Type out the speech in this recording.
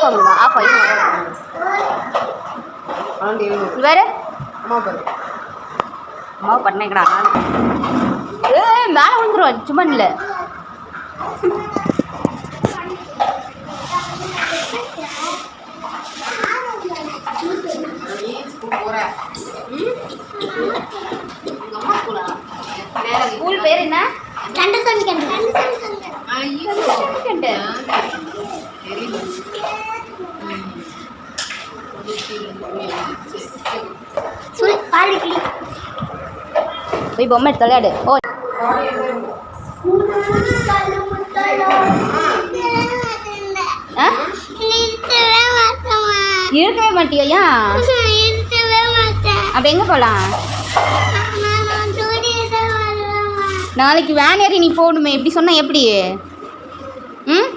Of ஆகுங்களா of. ஆகி வேறு? அம்மா பாரு. அம்மா பண்ணேங்கடா. ஏ மேலே விழுந்துருவா சும்மா இல்லை ஸ்கூல் பேர் என்ன? கண்டசாமி கண்டு கண்டசாமி போய் பொம்மை எடுத்து விளையாடு. ஓ. இருக்கவே மாட்டியா? ஏன் அப்போ எங்கே போகலாம் நாளைக்கு வேன் ஏறி நீ போகணுமே. இப்படி சொன்னால் எப்படி? ம்?